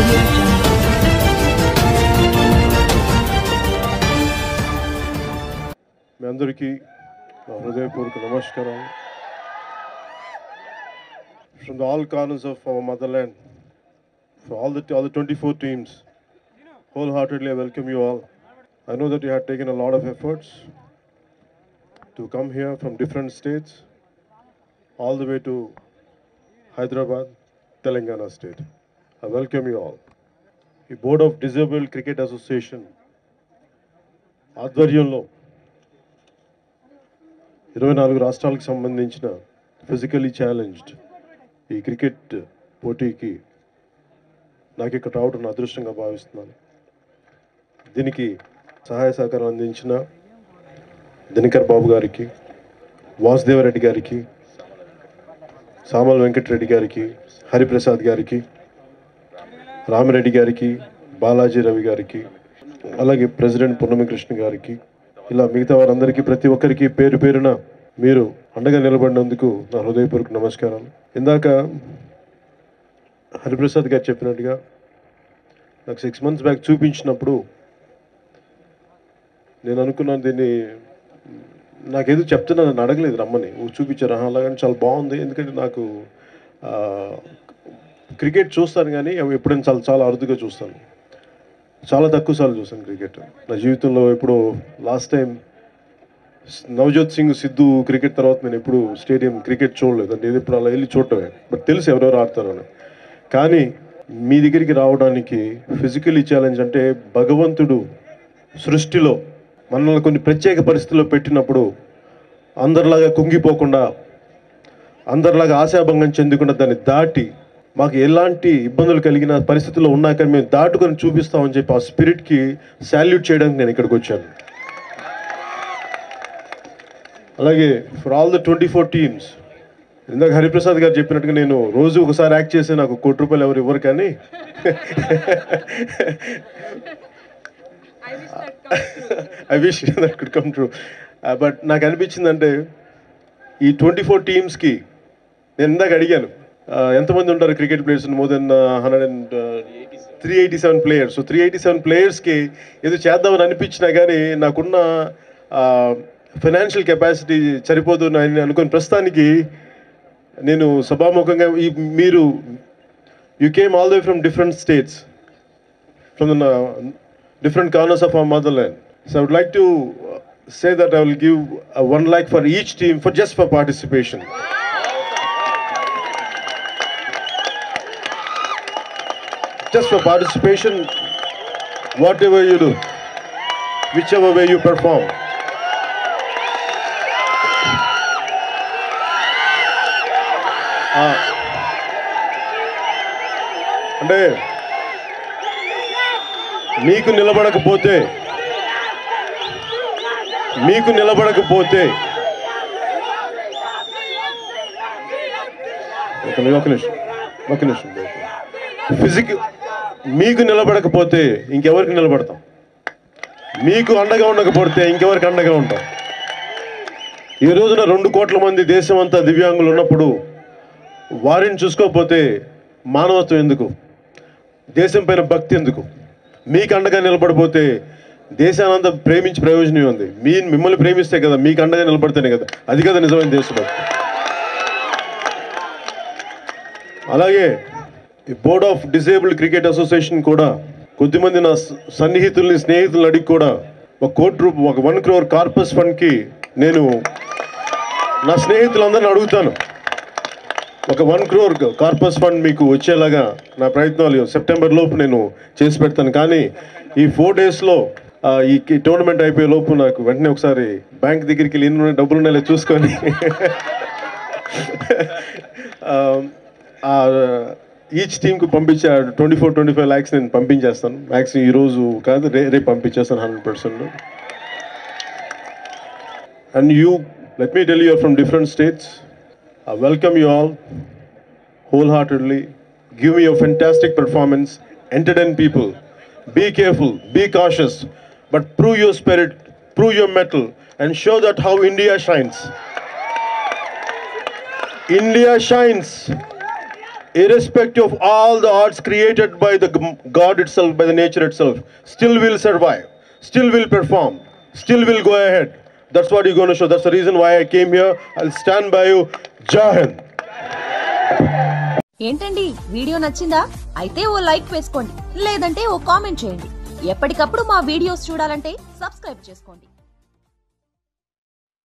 audio jungle. మీ అందరికీ నా హృదయపూర్వక నమస్కారాలు from the all corners of our motherland for all the all the 24 teams wholeheartedly I welcome you all I know that you had taken a lot of efforts to come here from different states all the way to Hyderabad Telangana state I welcome you all. The Board of Disabled Cricket Association ఆధ్వర్యంలో ఇరవై నాలుగు రాష్ట్రాలకు సంబంధించిన physically challenged ఈ cricket పోటీకి నాకు ఇక్కడ రావడం అదృష్టంగా భావిస్తున్నాను. దీనికి సహాయ సహకారం అందించిన దినకర్ బాబు గారికి వాసుదేవరెడ్డి గారికి సామల వెంకటరెడ్డి గారికి హరిప్రసాద్ గారికి రామిరెడ్డి గారికి బాలాజీ రవి గారికి అలాగే ప్రెసిడెంట్ పున్నమికృష్ణ గారికి ఇలా మిగతా వారందరికీ ప్రతి ఒక్కరికి పేరు పేరున మీరు అండగా నిలబడినందుకు నా హృదయపూర్వక నమస్కారాలు. ఇందాక హరిప్రసాద్ గారు చెప్పినట్టుగా నాకు సిక్స్ మంత్స్ బ్యాక్ చూపించినప్పుడు నేను అనుకున్నాను దీన్ని నాకేదో చెప్తున్నా నన్ను అడగలేదు రమ్మని. చూపించారు. అలాగని చాలా బాగుంది. ఎందుకంటే నాకు క్రికెట్ చూస్తాను కానీ ఎప్పుడైనా చాలా చాలా అరుదుగా చూస్తాను. చాలా తక్కువ సార్లు చూసాను క్రికెట్. నా జీవితంలో ఎప్పుడో last time Navjot Singh Sidhu cricket తర్వాత నేను ఎప్పుడు స్టేడియం క్రికెట్ చూడలేదు. అంటే ఎప్పుడు అలా వెళ్ళి చూడటమే. బట్ తెలుసు ఎవరెవరు ఆడతారని కానీ మీ దగ్గరికి రావడానికి ఫిజికలీ ఛాలెంజ్ అంటే భగవంతుడు సృష్టిలో మనల్ని కొన్ని ప్రత్యేక పరిస్థితుల్లో పెట్టినప్పుడు అందరిలాగా కుంగిపోకుండా అందరిలాగా ఆశాభంగం చెందకుండా దాన్ని దాటి మాకు ఎలాంటి ఇబ్బందులు కలిగిన పరిస్థితుల్లో ఉన్నా కానీ మేము దాటుకొని చూపిస్తామని చెప్పి ఆ స్పిరిట్కి శాల్యూట్ చేయడానికి నేను ఇక్కడికి వచ్చాను. అలాగే for all the twenty four teams ఇందాక హరిప్రసాద్ గారు చెప్పినట్టుగా నేను రోజు ఒకసారి యాక్ట్ చేసి నాకు కోటి రూపాయలు ఎవరు ఇవ్వరు కానీ I wish that could come true but నాకు అనిపించిందంటే ఈ ట్వంటీ ఫోర్ టీమ్స్కి నేను ఇందాక అడిగాను ఎంతమంది ఉంటారు cricket players? More than hundred and three eighty seven players so three eighty seven ప్లేయర్స్కి ఏదో చేద్దామని అనిపించినా కానీ నాకున్న ఫైనాన్షియల్ కెపాసిటీ సరిపోదు అని అనుకుని ప్రస్తుతానికి నేను సభాముఖంగా ఈ మీరు you came all the from different states from the different corners of our motherland so I would like to say that I will give one lakh for each team for just for participation just for participation, whatever you do, whichever way you perform. Ah. అంటే మీకు నిలబడకపోతే మీకు నిలబడకపోతే ఒక ని- ఒక నిమిషం ఒక నిమిషం physique మీకు నిలబడకపోతే ఇంకెవరికి నిలబడతాం? మీకు అండగా ఉండకపోతే ఇంకెవరికి అండగా ఉంటాం? ఈ రోజున రెండు కోట్ల మంది దేశం అంతా దివ్యాంగులు ఉన్నప్పుడు వారిని చూసుకోకపోతే మానవత్వం ఎందుకు? దేశం పైన భక్తి ఎందుకు? మీకు అండగా నిలబడిపోతే దేశానంతా ప్రేమించి ప్రయోజనం ఉంది. మీ మిమ్మల్ని ప్రేమిస్తే కదా మీకు అండగా నిలబడితేనే కదా. అది కదా నిజమైన దేశభక్తి. అలాగే ఈ board of disabled cricket association కూడా కొద్దిమంది నా సన్నిహితుల్ని స్నేహితులను అడిగి కూడా ఒక కోటి రూపాయ ఒక వన్ క్రోర్ కార్పస్ ఫండ్కి నేను నా స్నేహితులందరిని అడుగుతాను. ఒక వన్ క్రోర్ కార్పస్ ఫండ్ మీకు వచ్చేలాగా నా ప్రయత్నాలు సెప్టెంబర్ లోపు నేను చేసి పెడతాను. కానీ ఈ ఫోర్ డేస్లో ఈ టోర్నమెంట్ అయిపోయే లోపు నాకు వెంటనే ఒకసారి బ్యాంక్ దగ్గరికి వెళ్ళి ఎన్ని డబ్బులు ఉన్నాయో చూసుకొని. ఈచ్ టీంకి పంపించే twenty four twenty five lakhs నేను పంపించేస్తాను మ్యాక్సిమం ఈ రోజు కాదు రే రేపు పంపించేస్తాను hundred percent and you let me tell you're from different states I welcome you all wholeheartedly. Give me your fantastic performance. Entertain people. Be careful. Be cautious. But prove your spirit. Prove your mettle. And show that how India shines. India shines. Irrespective of all the odds created by the God itself, by the nature itself, still will survive, still will perform, still will go ahead. That's what you're going to show. That's the reason why I came here. I'll stand by you. Jahan. ఏంటండి video నచ్చిందా అయితే ఓ like వేసుకోండి లేదంటే ఓ comment చేయండి ఎప్పటికప్పుడు మా videos చూడాలంటే subscribe చేసుకోండి